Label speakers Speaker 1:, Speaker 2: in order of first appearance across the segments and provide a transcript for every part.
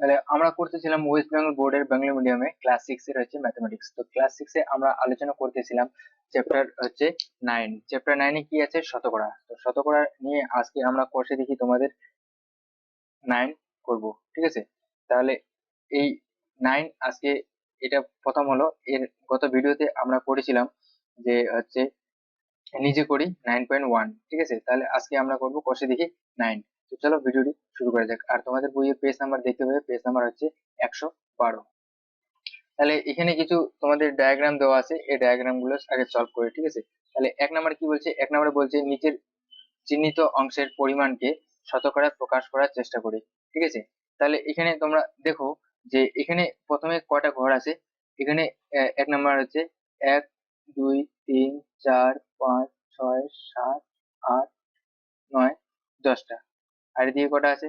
Speaker 1: তাহলে আমরা করতেছিলাম ওয়েস্ট বেঙ্গল বোর্ডের বাংলা মিডিয়ামে ক্লাস সিক্স এর হচ্ছে ম্যাথমেটিক্স তো ক্লাস সিক্স এ আমরা আলোচনা করতেছিলাম চ্যাপ্টার হচ্ছে নাইন চ্যাপ্টার নাইনে কি আছে শতকরা তো শতকরা নিয়ে আজকে আমরা কষে দেখি তোমাদের নাইন করব ঠিক আছে তাহলে এই নাইন আজকে এটা প্রথম হলো এর গত ভিডিওতে আমরা করেছিলাম যে হচ্ছে নিজে করি নাইন পয়েন্ট ওয়ান ঠিক আছে তাহলে আজকে আমরা করব কষে দেখি নাইন তো চলো ভিডিওটি শুরু করা যাক আর তোমাদের বইয়ের পেজ নাম্বার দেখতে হবে পেজ নাম্বার হচ্ছে একশো বারো তাহলে এখানে কিছু তোমাদের ডায়াগ্রাম দেওয়া আছে এই ডায়াগ্রাম গুলো আগে সলভ করে ঠিক আছে তাহলে এক নাম্বার কি বলছে এক নাম্বার বলছে নিচের চিহ্নিত অংশের পরিমাণকে শতকরা প্রকাশ করার চেষ্টা করি ঠিক আছে তাহলে এখানে তোমরা দেখো যে এখানে প্রথমে কয়টা ঘর আছে এখানে এক নাম্বার হচ্ছে এক দুই তিন চার পাঁচ ছয় সাত আট নয় দশটা আর এদিকে কটা আছে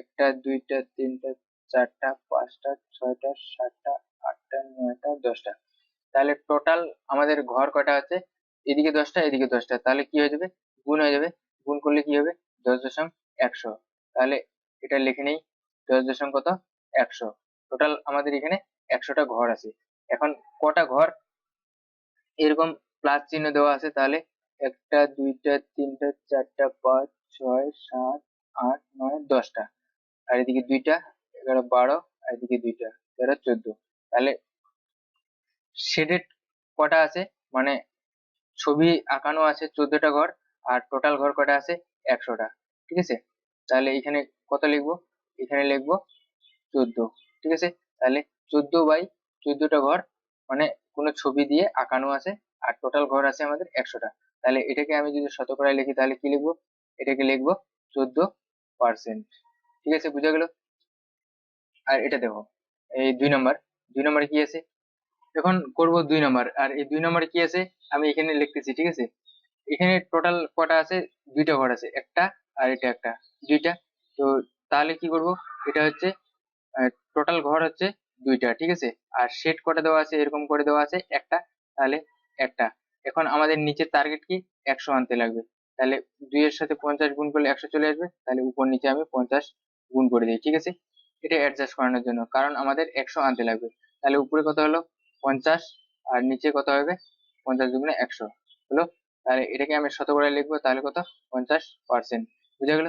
Speaker 1: একটা দুইটা তিনটা চারটা পাঁচটা ছয়টা সাতটা আটটা নয়টা দশটা তাহলে টোটাল আমাদের ঘর কটা আছে এদিকে দশটা এদিকে দশটা তাহলে কি হয়ে যাবে গুণ হয়ে যাবে গুণ করলে কি হবে দশ দশম একশো তাহলে এটা লিখে নেই দশ দশম কত একশো টোটাল আমাদের এখানে একশোটা ঘর আছে এখন কটা ঘর এরকম প্লাস চিহ্ন দেওয়া আছে তাহলে একটা দুইটা তিনটা চারটা পাঁচ ছয় সাত আট নয় দশটা আর এদিকে দুইটা এগারো বারো আর এদিকে দুইটা তেরো চোদ্দ তাহলে শেডেড কটা আছে মানে ছবি আঁকানো আছে চোদ্দটা ঘর আর টোটাল ঘর কটা আছে একশোটা ঠিক আছে তাহলে এখানে কত লিখবো এখানে লিখবো চোদ্দ ঠিক আছে তাহলে চোদ্দ বাই চোদ্দটা ঘর মানে কোনো ছবি দিয়ে আঁকানো আছে আর টোটাল ঘর আছে আমাদের একশোটা তাহলে এটাকে আমি যদি শতকরায় লিখি তাহলে কি লিখবো এটাকে লিখবো চোদ্দ পার্সেন্ট ঠিক আছে বুঝা গেল আর এটা দেখো এই দুই নম্বর দুই নম্বরে কি আছে এখন করব দুই নম্বর আর এই দুই নম্বরে কি আছে আমি এখানে লিখতেছি ঠিক আছে এখানে টোটাল কটা আছে দুইটা ঘর আছে একটা আর এটা একটা দুইটা তো তাহলে কি করব এটা হচ্ছে টোটাল ঘর হচ্ছে দুইটা ঠিক আছে আর শেড কটা দেওয়া আছে এরকম করে দেওয়া আছে একটা তাহলে একটা এখন আমাদের নিচের টার্গেট কি একশো আনতে লাগবে তাহলে দুই এর সাথে পঞ্চাশ গুণ করলে একশো চলে আসবে তাহলে উপর নিচে আমি পঞ্চাশ গুণ করে দিই ঠিক আছে এটা অ্যাডজাস্ট করানোর জন্য কারণ আমাদের একশো আনতে লাগবে তাহলে উপরে কত হলো পঞ্চাশ আর নিচে কত হবে পঞ্চাশ দুগুণে একশো হলো তাহলে এটাকে আমি শত করে লিখবো তাহলে কত পঞ্চাশ পার্সেন্ট বুঝা গেল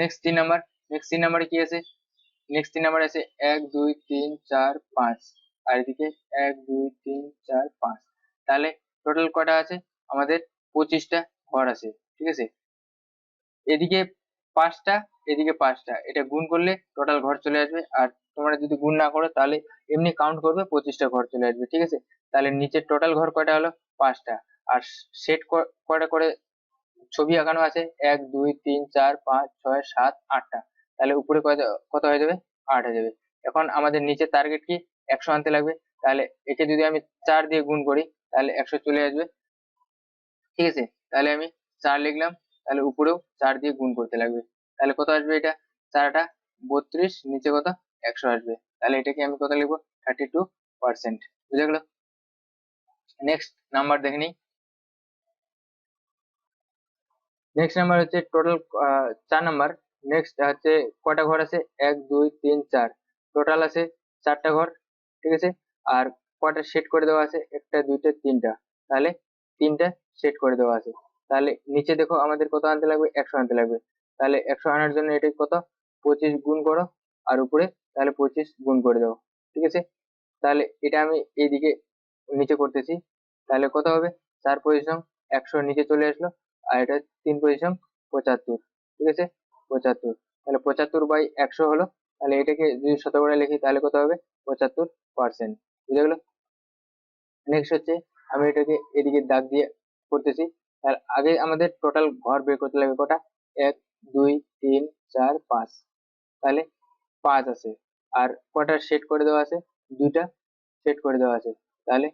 Speaker 1: নেক্সট তিন নাম্বার নেক্সট তিন নাম্বারে কি আছে নেক্সট তিন নাম্বার আছে এক দুই তিন চার পাঁচ আর এদিকে এক দুই তিন চার পাঁচ তাহলে টোটাল কটা আছে আমাদের পঁচিশটা ঘর আছে ঠিক আছে এদিকে পাঁচটা এদিকে পাঁচটা এটা গুণ করলে টোটাল ঘর চলে আসবে আর তোমরা যদি গুণ না করো তাহলে এমনি কাউন্ট করবে পঁচিশটা ঘর চলে আসবে ঠিক আছে তাহলে নিচের টোটাল ঘর কয়টা হলো পাঁচটা আর সেট কয়টা করে ছবি আঁকানো আছে এক দুই তিন চার পাঁচ ছয় সাত আটটা তাহলে উপরে কত হয়ে যাবে আট হয়ে যাবে এখন আমাদের নিচের টার্গেট কি একশো আনতে লাগবে তাহলে একে যদি আমি চার দিয়ে গুণ করি তাহলে একশো চলে আসবে ঠিক আছে তাহলে আমি চার লিখলাম তাহলে উপরেও চার দিয়ে গুণ করতে লাগবে তাহলে কত আসবে এটা চারটা বত্রিশ নিচে কত একশো আসবে তাহলে এটাকে আমি কত লিখবো থার্টি টু পার্সেন্ট বুঝে গেল নেক্সট নাম্বার দেখে নিই নেক্সট নাম্বার হচ্ছে টোটাল চার নাম্বার নেক্সট হচ্ছে কটা ঘর আছে এক দুই তিন চার টোটাল আছে চারটা ঘর ঠিক আছে আর কটা সেট করে দেওয়া আছে একটা দুইটা তিনটা তাহলে তিনটা সেট করে দেওয়া আছে তাহলে নিচে দেখো আমাদের কত আনতে লাগবে একশো আনতে লাগবে তাহলে একশো আনার জন্য এটি কত পঁচিশ গুণ করো আর উপরে তাহলে পঁচিশ গুণ করে দাও ঠিক আছে তাহলে এটা আমি এইদিকে নিচে করতেছি তাহলে কত হবে চার পরিশ্রম একশো নিচে চলে আসলো আর এটা তিন পরিশ্রম পঁচাত্তর ঠিক আছে পঁচাত্তর তাহলে পঁচাত্তর বাই একশো হলো তাহলে এটাকে যদি শতকরা লিখি তাহলে কত হবে পঁচাত্তর পার্সেন্ট বুঝে গেলো নেক্সট হচ্ছে আমি এটাকে এদিকে দাগ দিয়ে করতেছি তার আগে আমাদের টোটাল ঘর বের করতে লাগবে কটা এক দুই তিন চার পাঁচ তাহলে পাঁচ আছে আর কটা সেট করে দেওয়া আছে দুইটা সেট করে দেওয়া আছে তাহলে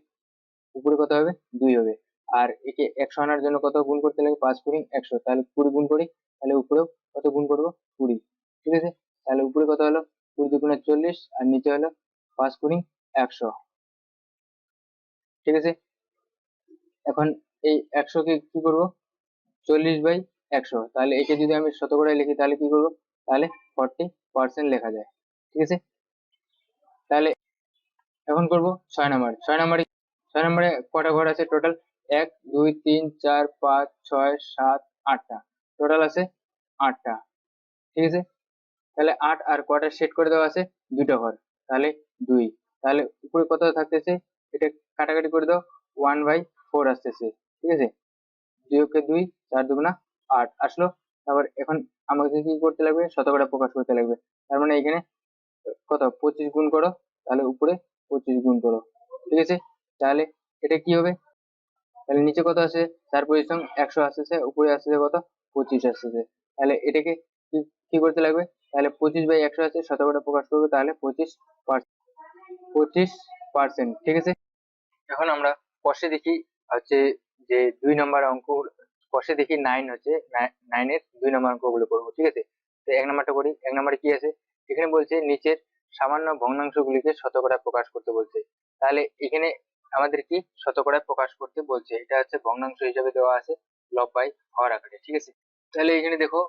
Speaker 1: উপরে কত হবে দুই হবে আর একে একশো আনার জন্য কত গুণ করতে লাগে পাঁচ কুড়ি একশো তাহলে কুড়ি গুণ করি তাহলে উপরেও কত গুণ করবো কুড়ি ঠিক আছে তাহলে উপরে কত হলো কুড়ি দুগুণে চল্লিশ আর নিচে হলো পাঁচ কুড়ি একশো ঠিক আছে এখন এই একশোকে কি করবো চল্লিশ বাই একশো তাহলে একে যদি আমি শতকরায় লিখি তাহলে কি করবো তাহলে ফর্টি পার্সেন্ট লেখা যায় ঠিক আছে তাহলে এখন করব ছয় নাম্বার ছয় নাম্বারে ছয় নাম্বারে কটা ঘর আছে টোটাল এক দুই তিন চার পাঁচ ছয় সাত আটটা টোটাল আছে আটটা ঠিক আছে তাহলে আট আর কটা সেট করে দেওয়া আছে দুটো ঘর তাহলে দুই তাহলে উপরে কত থাকতেছে এটা কাটাকাটি করে দাও ওয়ান বাই ফোর আসতেছে ঠিক আছে দুই অক্ষে দুই চার দুগুণা আট আসলো তারপর এখন আমাকে কি করতে লাগবে শতকরা প্রকাশ করতে লাগবে তার মানে এখানে কত পঁচিশ গুণ করো তাহলে উপরে পঁচিশ গুণ করো ঠিক আছে তাহলে এটা কি হবে তাহলে নিচে কত আছে চার পরিশ্রম একশো আসতেছে উপরে আসতেছে কত পঁচিশ আসতেছে তাহলে এটাকে কি করতে লাগবে তাহলে পঁচিশ বাই একশো আছে শতকরা প্রকাশ করবে তাহলে পঁচিশ পঁচিশ পার্সেন্ট ঠিক আছে এখন আমরা পশে দেখি হচ্ছে যে দুই নম্বর অঙ্ক কষে দেখি নাইন হচ্ছে নাইনের দুই নম্বর অঙ্কগুলো করবো ঠিক আছে তো এক নম্বরটা করি এক নম্বরে কি আছে এখানে বলছে নিচের সামান্য ভগ্নাংশগুলিকে শতকরায় প্রকাশ করতে বলছে তাহলে এখানে আমাদের কি শতকরায় প্রকাশ করতে বলছে এটা হচ্ছে ভগ্নাংশ হিসাবে দেওয়া আছে লব্বাই হওয়ার আকারে ঠিক আছে তাহলে এখানে দেখো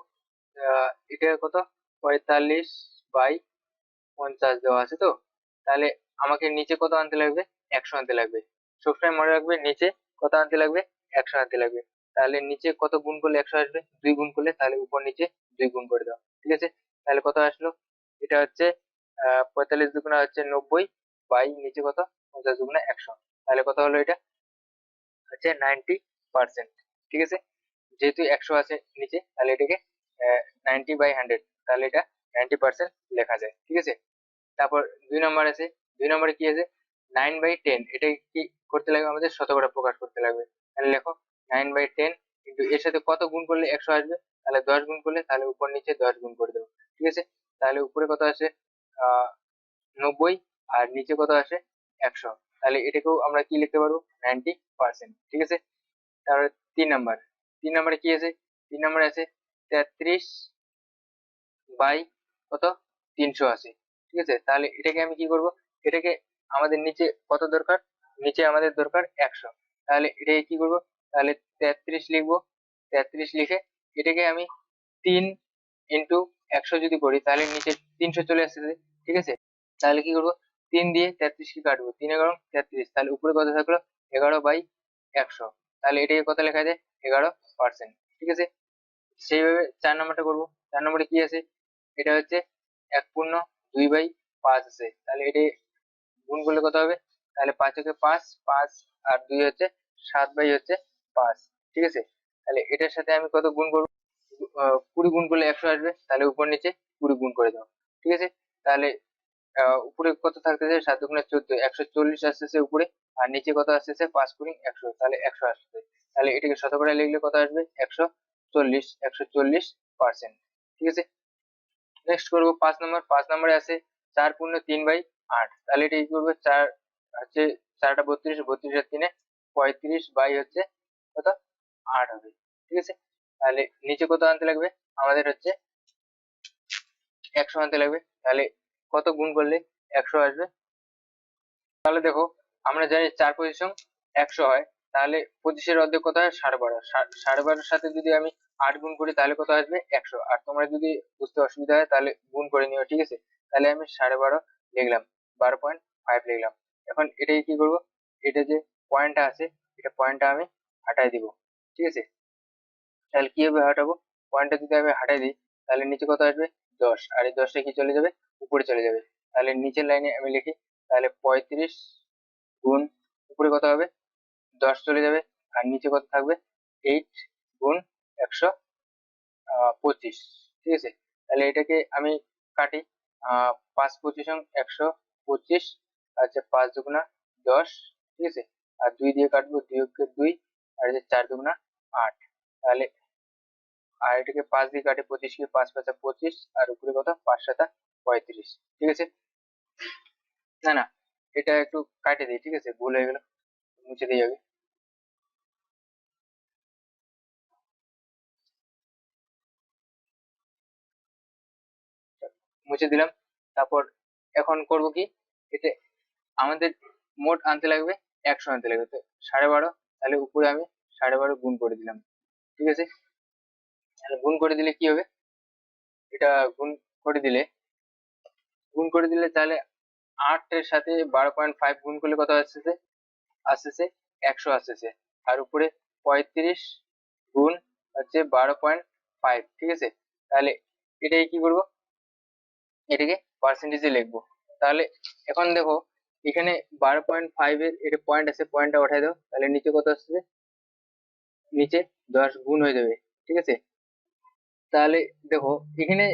Speaker 1: এটা কত পঁয়তাল্লিশ বাই পঞ্চাশ দেওয়া আছে তো তাহলে আমাকে নিচে কত আনতে লাগবে একশো আনতে লাগবে সবসময় মনে রাখবে নিচে কত আনতে লাগবে একশো আনতে লাগবে তাহলে নিচে কত গুণ করলে একশো আসবে দুই গুণ করলে তাহলে উপর নিচে দুই গুণ করে দাও ঠিক আছে তাহলে কত আসলো এটা হচ্ছে পঁয়তাল্লিশ দুগুণা হচ্ছে নব্বই বাই নিচে কত পঞ্চাশ দুগুণা একশো তাহলে কত হলো এটা হচ্ছে নাইনটি পার্সেন্ট ঠিক আছে যেহেতু একশো আছে নিচে তাহলে এটাকে নাইনটি বাই হান্ড্রেড তাহলে এটা নাইনটি পার্সেন্ট লেখা যায় ঠিক আছে তারপর দুই নম্বর আছে দুই নম্বরে কি আছে নাইন বাই টেন এটা কি করতে লাগবে আমাদের শতকরা প্রকাশ করতে লাগবে তাহলে লেখো নাইন বাই টেন কিন্তু এর সাথে কত গুণ করলে একশো আসবে তাহলে দশ গুণ করলে তাহলে উপর নিচে দশ গুণ করে দেবো ঠিক আছে তাহলে উপরে কত আছে নব্বই আর নিচে কত আসে একশো তাহলে এটাকেও আমরা কি লিখতে পারবো নাইনটি পার্সেন্ট ঠিক আছে তারপরে তিন নাম্বার তিন নাম্বারে কি আছে তিন নাম্বারে আছে তেত্রিশ বাই কত তিনশো আছে ঠিক আছে তাহলে এটাকে আমি কি করব এটাকে আমাদের নিচে কত দরকার নিচে আমাদের দরকার একশো তাহলে এটাকে কি করব তাহলে তেত্রিশ লিখবো তেত্রিশ লিখে এটাকে আমি তিন ইন্টু একশো যদি করি তাহলে নিচে তিনশো চলে আসতেছে ঠিক আছে তাহলে কি করব তিন দিয়ে তেত্রিশকে কাটবো তিন এগারো তেত্রিশ তাহলে উপরে কত থাকলো এগারো বাই একশো তাহলে এটাকে কত লেখা যায় এগারো পার্সেন্ট ঠিক আছে সেইভাবে চার নম্বরটা করবো চার নম্বরে কি আছে এটা হচ্ছে এক পূর্ণ দুই বাই পাঁচ আছে তাহলে এটা গুণ করলে কত হবে তাহলে পাঁচ হচ্ছে পাঁচ পাঁচ আর দুই হচ্ছে সাত বাই হচ্ছে পাঁচ ঠিক আছে তাহলে এটার সাথে আমি কত গুণ করবো কুড়ি গুণ করলে একশো আসবে তাহলে উপর নিচে কুড়ি গুণ করে দাও ঠিক আছে তাহলে উপরে কত থাকতেছে সাত গুণের চোদ্দ একশো চল্লিশ আসতেছে উপরে আর নিচে কত আসতেছে পাঁচ কুড়ি একশো তাহলে একশো আসতেছে তাহলে এটাকে শতকরা লিখলে কত আসবে একশো চল্লিশ একশো চল্লিশ পার্সেন্ট ঠিক আছে নেক্সট করবো পাঁচ নম্বর পাঁচ নম্বরে আছে চার পূর্ণ তিন বাই আট তাহলে এটা ইকুয়াল করবে চার হচ্ছে চারটা বত্রিশ বত্রিশ আর তিনে পঁয়ত্রিশ বাই হচ্ছে কত আট হবে ঠিক আছে তাহলে নিচে কত আনতে লাগবে আমাদের হচ্ছে একশো আনতে লাগবে তাহলে কত গুণ করলে একশো আসবে তাহলে দেখো আমরা জানি চার পজিশন একশো হয় তাহলে পঁচিশের অর্ধেক কত হয় সাড়ে বারো সাড়ে বারোর সাথে যদি আমি আট গুণ করি তাহলে কত আসবে একশো আর তোমরা যদি বুঝতে অসুবিধা হয় তাহলে গুণ করে নিও ঠিক আছে তাহলে আমি সাড়ে বারো লিখলাম বারো পয়েন্ট ফাইভ লিখলাম এখন এটাকে কি করব এটা যে পয়েন্টটা আছে এটা পয়েন্টটা আমি হাটাই দিব ঠিক আছে তাহলে কিভাবে হাঁটাবো পয়েন্টটা যদি আমি হাঁটাই দিই তাহলে নিচে কত আসবে দশ আর এই দশটা কি চলে যাবে উপরে চলে যাবে তাহলে নিচের লাইনে আমি লিখি তাহলে পঁয়ত্রিশ গুণ উপরে কত হবে দশ চলে যাবে আর নিচে কত থাকবে এইট গুণ একশো পঁচিশ ঠিক আছে তাহলে এটাকে আমি কাটি পাঁচ পঁচিশ একশো পঁচিশ আচ্ছা পাঁচ দুগুণা দশ ঠিক আছে আর দুই দিয়ে কাটবো দুই অক্ষে দুই আর হচ্ছে চার দুগুণা আট তাহলে আর এটাকে পাঁচ দিয়ে কাটে পঁচিশ কে পাঁচ পাঁচা পঁচিশ আর উপরে কত পাঁচ সাতা পঁয়ত্রিশ ঠিক আছে না না এটা একটু কাটে দিই ঠিক আছে ভুল হয়ে গেল মুছে দিয়ে যাবে মুছে দিলাম তারপর এখন করব কি এতে আমাদের মোট আনতে লাগবে একশো আনতে লাগবে তো সাড়ে বারো তাহলে উপরে আমি সাড়ে বারো গুণ করে দিলাম ঠিক আছে তাহলে গুণ করে দিলে কি হবে এটা গুণ করে দিলে গুণ করে দিলে তাহলে আটের সাথে বারো পয়েন্ট ফাইভ গুণ করলে কত আসতেছে আসতেছে একশো আসতেছে আর উপরে পঁয়ত্রিশ গুণ হচ্ছে বারো পয়েন্ট ফাইভ ঠিক আছে তাহলে এটাকে কি করব এটাকে পার্সেন্টেজে লিখবো তাহলে এখন দেখো এখানে বারো পয়েন্ট ফাইভের এটা পয়েন্ট আছে পয়েন্টটা উঠাই দাও তাহলে নিচে কত আসছে নিচে দশ গুণ হয়ে যাবে ঠিক আছে তাহলে দেখো এখানে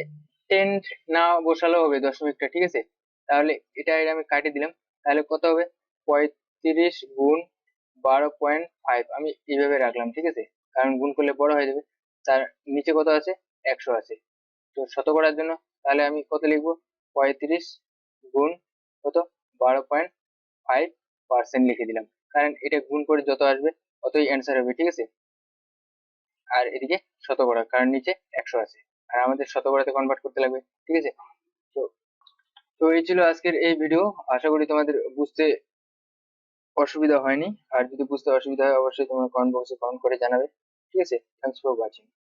Speaker 1: টেন না বসালেও হবে দশমিকটা ঠিক আছে তাহলে এটা এটা আমি কাটিয়ে দিলাম তাহলে কত হবে পঁয়ত্রিশ গুণ বারো পয়েন্ট ফাইভ আমি এইভাবে রাখলাম ঠিক আছে কারণ গুণ করলে বড় হয়ে যাবে তার নিচে কত আছে একশো আছে তো শত করার জন্য তাহলে আমি কত লিখবো পঁয়ত্রিশ গুণ কত বারো পয়েন্ট ফাইভ পার্সেন্ট লিখে দিলাম কারণ এটা গুণ করে যত আসবে ততই অ্যান্সার হবে ঠিক আছে আর এদিকে শতকরা কারণ নিচে একশো আছে আর আমাদের শতকরাতে কনভার্ট করতে লাগবে ঠিক আছে তো তো এই ছিল আজকের এই ভিডিও আশা করি তোমাদের বুঝতে অসুবিধা হয়নি আর যদি বুঝতে অসুবিধা হয় অবশ্যই তোমরা কমেন্ট বক্সে কমেন্ট করে জানাবে ঠিক আছে থ্যাংকস ফর ওয়াচিং